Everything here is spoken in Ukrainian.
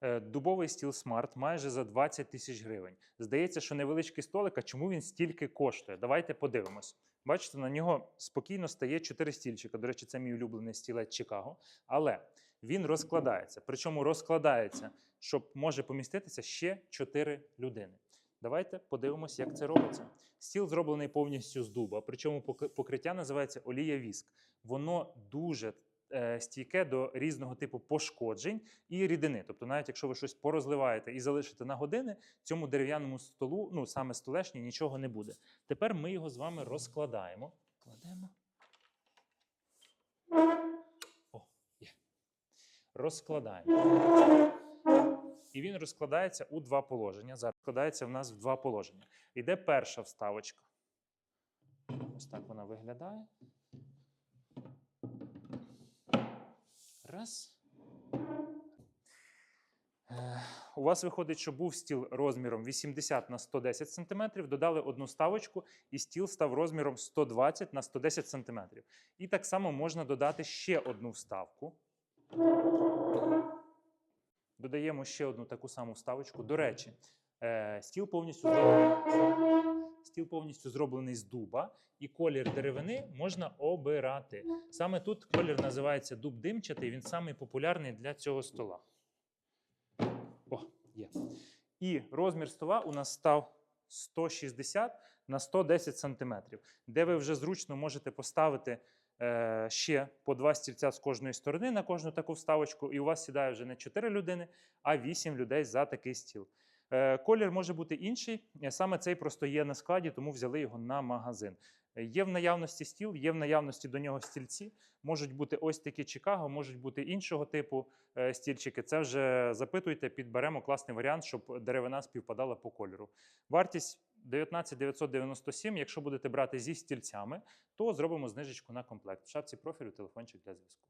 Е, Дубовий стіл смарт майже за 20 тисяч гривень. Здається, що невеличкий столик, а чому він стільки коштує? Давайте подивимось. Бачите, на нього спокійно стає 4 стільчика. До речі, це мій улюблений стілець Чикаго. Але він розкладається. Причому розкладається, щоб може поміститися ще 4 людини. Давайте подивимось, як це робиться. Стіл зроблений повністю з дуба, причому пок- покриття називається олія віск. Воно дуже стійке до різного типу пошкоджень і рідини. Тобто, навіть якщо ви щось порозливаєте і залишите на години, цьому дерев'яному столу, ну саме столешні, нічого не буде. Тепер ми його з вами розкладаємо. Кладемо. О, є. Розкладаємо. І він розкладається у два положення. Зараз складається в нас в два положення. Йде перша вставочка. Ось так вона виглядає. Раз. Е, У вас виходить, що був стіл розміром 80 на 110 см, додали одну ставочку, і стіл став розміром 120 на 110 см. І так само можна додати ще одну вставку. Додаємо ще одну таку саму вставочку. До речі, е, стіл повністю зроблений, стіл повністю зроблений з дуба, і колір деревини можна обирати. Саме тут колір називається дуб димчатий, він самий популярний для цього стола. О, є. І розмір стола у нас став 160 на 110 см, де ви вже зручно можете поставити е, ще по два стільця з кожної сторони на кожну таку вставочку, і у вас сідає вже не 4 людини, а 8 людей за такий стіл. Е, Колір може бути інший. е, Саме цей просто є на складі, тому взяли його на магазин. Е, Є в наявності стіл, є в наявності до нього стільці. Можуть бути ось такі Чикаго, можуть бути іншого типу стільчики. Це вже запитуйте, підберемо класний варіант, щоб деревина співпадала по кольору. Вартість 19 997. Якщо будете брати зі стільцями, то зробимо знижечку на комплект. В шапці профілю телефончик для зв'язку.